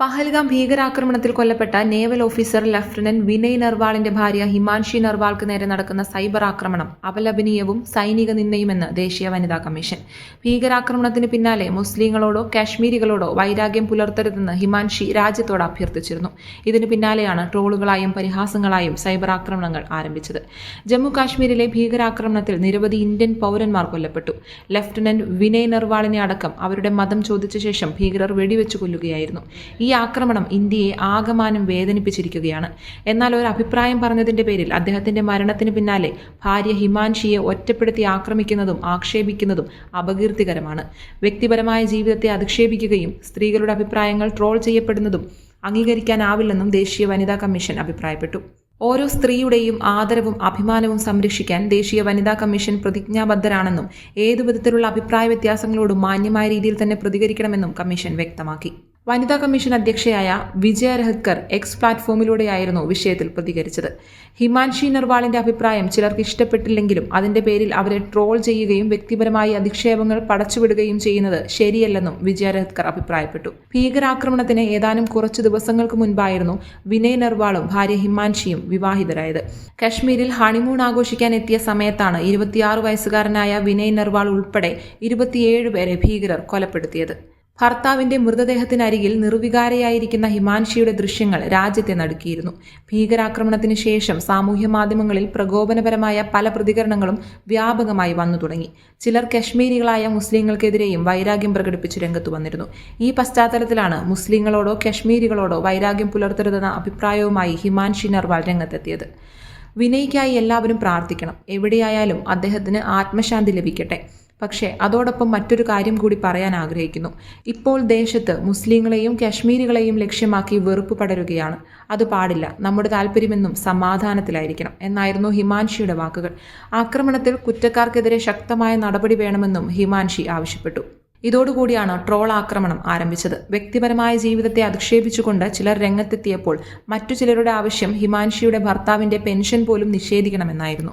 പഹൽഗാം ഭീകരാക്രമണത്തിൽ കൊല്ലപ്പെട്ട naval officer lieutenant Vinay നർവാളിന്റെ ഭാര്യ ഹിമാൻഷി നർവാൾക്ക് നേരെ നടക്കുന്ന സൈബർ ആക്രമണം അപലപനീയവും സൈനിക നിന്ദയുമെന്ന് ദേശീയ വനിതാ കമ്മീഷൻ. ഭീകരാക്രമണത്തിന് പിന്നാലെ മുസ്ലിങ്ങളോടോ കാശ്മീരികളോടോ വൈരാഗ്യം പുലർത്തരുതെന്ന് ഹിമാൻഷി രാജ്യത്തോട് അഭ്യർത്ഥിച്ചിരുന്നു. ഇതിന് പിന്നാലെയാണ് ട്രോളുകളായും പരിഹാസങ്ങളായും സൈബർ ആക്രമണങ്ങൾ ആരംഭിച്ചത്. ജമ്മു കാശ്മീരിലെ ഭീകരാക്രമണത്തിൽ നിരവധി ഇന്ത്യൻ പൗരന്മാർ കൊല്ലപ്പെട്ടു. ലഫ്റ്റനന്റ് വിനയ് നർവാളിനെ അടക്കം അവരുടെ മതം ചോദിച്ച ശേഷം ഭീകരർ വെടിവെച്ചു കൊല്ലുകയായിരുന്നു. ഈ ആക്രമണം ഇന്ത്യയെ ആകമാനം വേദനിപ്പിച്ചിരിക്കുകയാണ്. എന്നാൽ ഒരു അഭിപ്രായം പറഞ്ഞതിന്റെ പേരിൽ അദ്ദേഹത്തിന്റെ മരണത്തിന് പിന്നാലെ ഭാര്യ ഹിമാൻഷിയെ ഒറ്റപ്പെടുത്തി ആക്രമിക്കുന്നതും ആക്ഷേപിക്കുന്നതും അപകീർത്തികരമാണ്. വ്യക്തിപരമായ ജീവിതത്തെ അധിക്ഷേപിക്കുകയും സ്ത്രീകളുടെ അഭിപ്രായങ്ങൾ ട്രോൾ ചെയ്യപ്പെടുന്നതും അംഗീകരിക്കാനാവില്ലെന്നും ദേശീയ വനിതാ കമ്മീഷൻ അഭിപ്രായപ്പെട്ടു. ഓരോ സ്ത്രീയുടെയും ആദരവും അഭിമാനവും സംരക്ഷിക്കാൻ ദേശീയ വനിതാ കമ്മീഷൻ പ്രതിജ്ഞാബദ്ധരാണെന്നും ഏതു വിധത്തിലുള്ള അഭിപ്രായ വ്യത്യാസങ്ങളോടും മാന്യമായ രീതിയിൽ തന്നെ പ്രതികരിക്കണമെന്നും കമ്മീഷൻ വ്യക്തമാക്കി. വനിതാ കമ്മീഷൻ അധ്യക്ഷയായ വിജയ രഹത്കർ എക്സ് പ്ലാറ്റ്ഫോമിലൂടെയായിരുന്നു വിഷയത്തിൽ പ്രതികരിച്ചത്. ഹിമാൻഷി നർവാളിന്റെ അഭിപ്രായം ചിലർക്ക് ഇഷ്ടപ്പെട്ടില്ലെങ്കിലും അതിന്റെ പേരിൽ അവരെ ട്രോൾ ചെയ്യുകയും വ്യക്തിപരമായി അധിക്ഷേപങ്ങൾ പടച്ചുവിടുകയും ചെയ്യുന്നത് ശരിയല്ലെന്നും വിജയ രഹത്കർ അഭിപ്രായപ്പെട്ടു. ഭീകരാക്രമണത്തിന് ഏതാനും കുറച്ചു ദിവസങ്ങൾക്ക് മുൻപായിരുന്നു വിനയ് നർവാളും ഭാര്യ ഹിമാൻഷിയും വിവാഹിതരായത്. കശ്മീരിൽ ഹണിമൂൺ ആഘോഷിക്കാൻ എത്തിയ സമയത്താണ് ഇരുപത്തിയാറ് വയസ്സുകാരനായ വിനയ് നർവാൾ ഉൾപ്പെടെ ഇരുപത്തിയേഴ് പേരെ ഭീകരർ കൊലപ്പെടുത്തിയത്. ഭർത്താവിന്റെ മൃതദേഹത്തിനരികിൽ നിർവികാരയായിരിക്കുന്ന ഹിമാൻഷിയുടെ ദൃശ്യങ്ങൾ രാജ്യത്തെ നടുക്കിയിരുന്നു. ഭീകരാക്രമണത്തിന് ശേഷം സാമൂഹ്യ മാധ്യമങ്ങളിൽ പ്രകോപനപരമായ പല പ്രതികരണങ്ങളും വ്യാപകമായി വന്നു തുടങ്ങി. ചിലർ കശ്മീരികളായ മുസ്ലിങ്ങൾക്കെതിരെയും വൈരാഗ്യം പ്രകടിപ്പിച്ച് രംഗത്തു വന്നിരുന്നു. ഈ പശ്ചാത്തലത്തിലാണ് മുസ്ലിങ്ങളോടോ കശ്മീരികളോടോ വൈരാഗ്യം പുലർത്തരുതെന്ന അഭിപ്രായവുമായി ഹിമാൻഷി നർവാൾ രംഗത്തെത്തിയത്. വിനയ്ക്കായി എല്ലാവരും പ്രാർത്ഥിക്കണം. എവിടെയായാലും അദ്ദേഹത്തിന് ആത്മശാന്തി ലഭിക്കട്ടെ. പക്ഷേ അതോടൊപ്പം മറ്റൊരു കാര്യം കൂടി പറയാൻ ആഗ്രഹിക്കുന്നു. ഇപ്പോൾ ദേശത്ത് മുസ്ലിങ്ങളെയും കശ്മീരികളെയും ലക്ഷ്യമാക്കി വെറുപ്പ് പടരുകയാണ്. അത് പാടില്ല. നമ്മുടെ താല്പര്യമെന്നും സമാധാനത്തിലായിരിക്കണം. എന്നായിരുന്നു ഹിമാൻഷിയുടെ വാക്കുകൾ. ആക്രമണത്തിൽ കുറ്റക്കാർക്കെതിരെ ശക്തമായ നടപടി വേണമെന്നും ഹിമാൻഷി ആവശ്യപ്പെട്ടു. ഇതോടുകൂടിയാണ് ട്രോൾ ആക്രമണം ആരംഭിച്ചത്. വ്യക്തിപരമായ ജീവിതത്തെ അധിക്ഷേപിച്ചുകൊണ്ട് ചിലർ രംഗത്തെത്തിയപ്പോൾ മറ്റു ചിലരുടെ ആവശ്യം ഹിമാൻഷിയുടെ ഭർത്താവിന്റെ പെൻഷൻ പോലും നിഷേധിക്കണമെന്നായിരുന്നു.